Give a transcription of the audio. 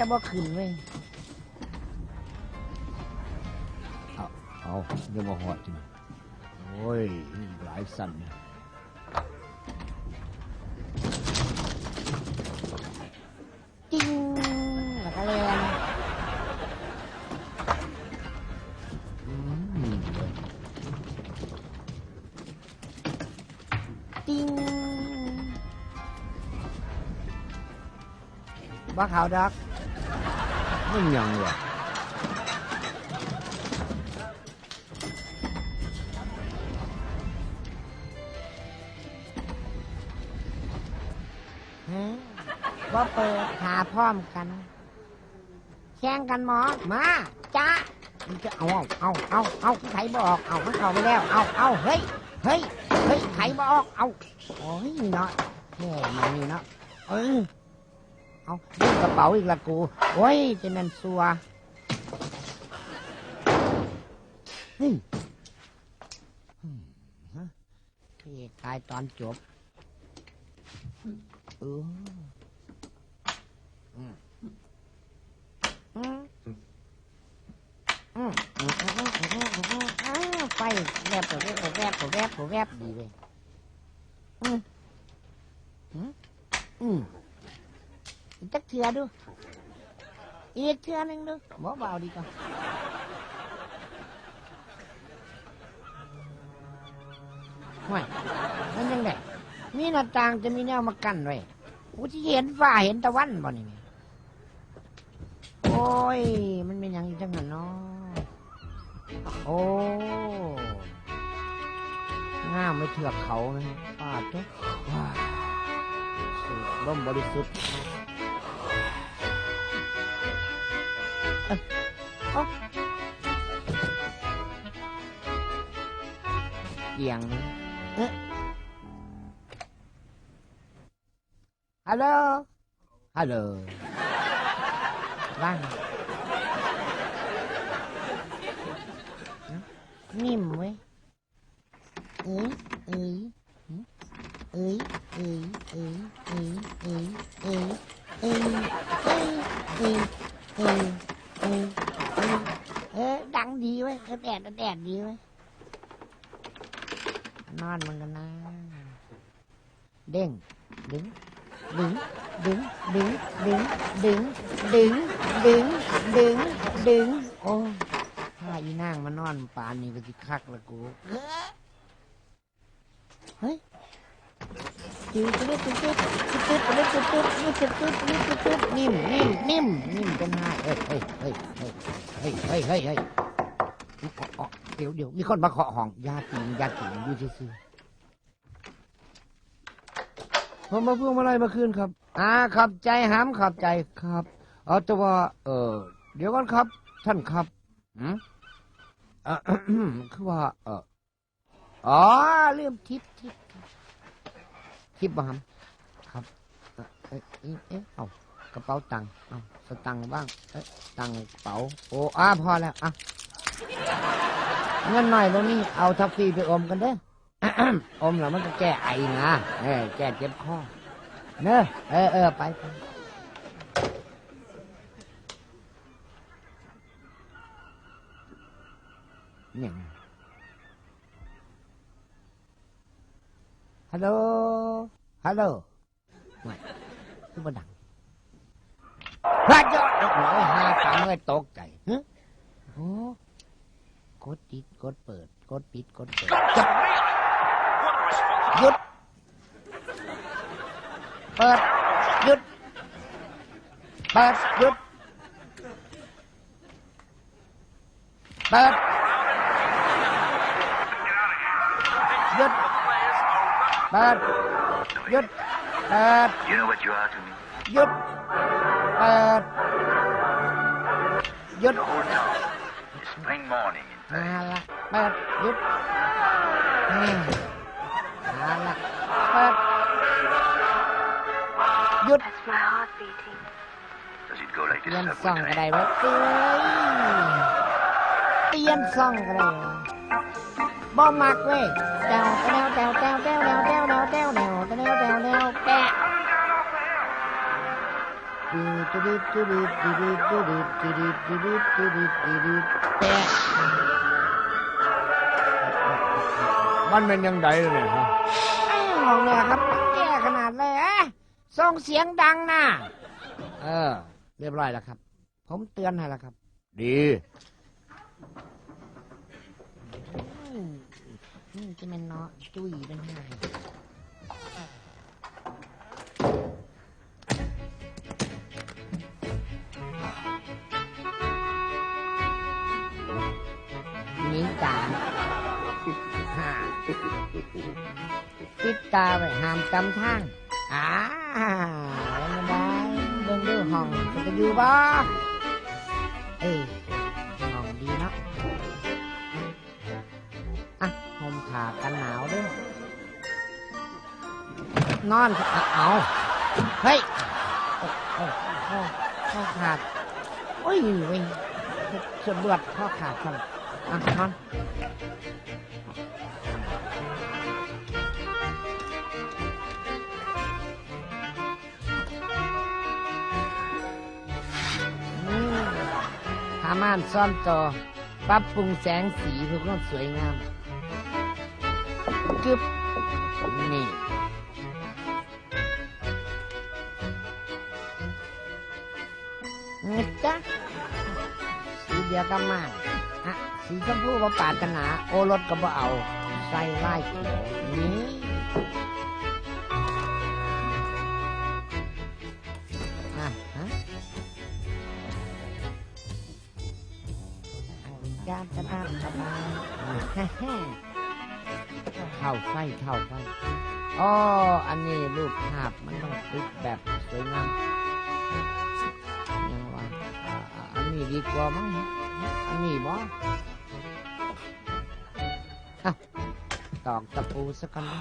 แต่บ่ขึ้นเว้ยเอาเอาเดี๋ยวมาหอดจิโอ้ยหลายสั่นเนี่ยจิ้งแล้วก็เรียนอืมเว้ยจิ้งบ่เขาดอก มันยังวะฮะบ่เปิดหาพร้อมกัน แข่งกันหมอมาจ้ามันจะเอาเอาเอาเอาไขบอกเอามันเข้าไปแล้ว เอาเอาเฮ้ยเฮ้ยเฮ้ยไขบอกเอาโอ้ยเนาะแค่มานี่เนาะเออ เอากระเป๋าอีกละกู โอ้ยจะนั่นสัวเฮ้ยอืมฮะพี่ตายตอนจบเอออืมอืมอืมอืมอืมอืมอืมอืมอืมอ้าวไฟแวบแวบแวบแวบแวบแวบดีเลยอืมอืมอืม อีกจักเถื่อดู อีกเถื่อหนึงดูเบาดีกว่าห่วยมันยังไงมีหน้าต่างจะมีแนวมากั้นไว้กูจะเห็นฟ้าเห็นตะวันบ่นี่โอ้ย มันเป็นอย่างนี้จังหันเนาะโอ้ง่ามไม่เถือกเขานะปาดเจ้าว้าวสูดลมบริสุทธิ์ เอ้ยเอ้าเอียงนะเอ๊ะฮัลโห ลฮัลโหลว่างนิ่มเว้ยเอ้ยเอ้ยเอ้ยเอ้ยเอ้ยเอ้ยเอ้ยเอ้ยเอ้ยเอ้ยเอ้ยเอ้ยเอ้ยเอ้ยเออดังดีเว้ยเออแดดแดดดีเว้ยนอนมันกันนะ เด้งดึงดึงดึงดึงดึงดึงดึงดึงดึงดึงโอ้ถ้าอีนางมานอนป่านนี้ก็สิคักละกูเฮ้ย จืดจืดจืดจืดจืดจืดจืดจืดจืดจืดจืดจืดจืดนิ่มนิ่มนิ่มนิ่มจนหายเฮ้ยเฮ้ยเฮ้ยเฮ้ยเฮ้ยเฮ้ยเฮ้ยเฮ้ยเดี๋ยวเดี๋ยวมีคนมาเคาะห้องยาตีนยาตีนอยู่ซื่อผมมาเพื่อมาไล่มาคืนครับ อ่าขอบใจหามขอบใจครับ เอาแต่ว่า เออเดี๋ยวก่อนครับ ท่านครับหืมอ่อคือว่า เอออ๋อลืมทิปทิปทิปบ ครับเอ่อเอ๊ะเอ๊ะเอ๊ะเอากระเป๋าตังค์เอาสตังค์บ้างเอ๊ะตังค์กระเป๋าโอ้อ่าพอแล้วอะเงินหน่อยตรงนี้เอาทัฟฟี่ไปอมกันเด้ออมแล้วมันก็แก้ไอนะเออแก้เจ็บคอเนอะเออเออไปไปเนี่ย ฮัลโหล ฮัลโหลไม่คือบ่ดังฮัลโหลโอ้โหหาฟังเลยตกใจฮะโอ้กดปิดกดเปิด กดปิดกดเปิดจับหยุด เปิดหยุด เปิดหยุด เปิดหยุด Bad. Good. Bad. You know what you are to me? Good. Bad. Good. The whole town. It's spring morning in Paris. Bad. Good. Bad. Good. That's my heart beating. Does it go like this? One song that I wrote. The end song that I wrote. Bob Markley. Down, down, down, down, down, down, down. มันเป็นยังไงเลยฮะมองเนี่ยครับแย่ขนาดเลยอะส่งเสียงดังนะเออ เรียบร้อยแล้วครับ ผมเตือนให้แล้วครับ ดีจะมันเนาะจุ้ยเป็นไง ปิดตาไว้ห้ามจำทางอ่าแล้วมาได้เบิ่งดูห้องมันจะอยู่บ่เอ้ห้องดีเนาะอะห่มผ้ากันหนาวด้วยนอนเอะอะเอาเฮ้ยโอ้โอ้โอ้ข้อขาดโอ้ยเว้ยสะเบือดข้อขาดสั่นอะนอนาม่านซ่อนต่อ ปรับปรุงแสงสีเพื่อความสวยงามกึบนี่เงจ๊ะสีเดียวกันมากอะสีชมพูบ่ปาดกันหนาโอรสก็บ่เอา ใส่ไล่เขียวนี่ จานจะทำสบายฮ่าฮ่าเท่าไฟเท่าไฟอ๋ออันนี้รูปภาพมันต้องติดแบบสวยงามยังว่าอ่าอ่าอันนี้ดีกว่ามั้งอันนี้บ่อะตอกตะปูสักกันนะ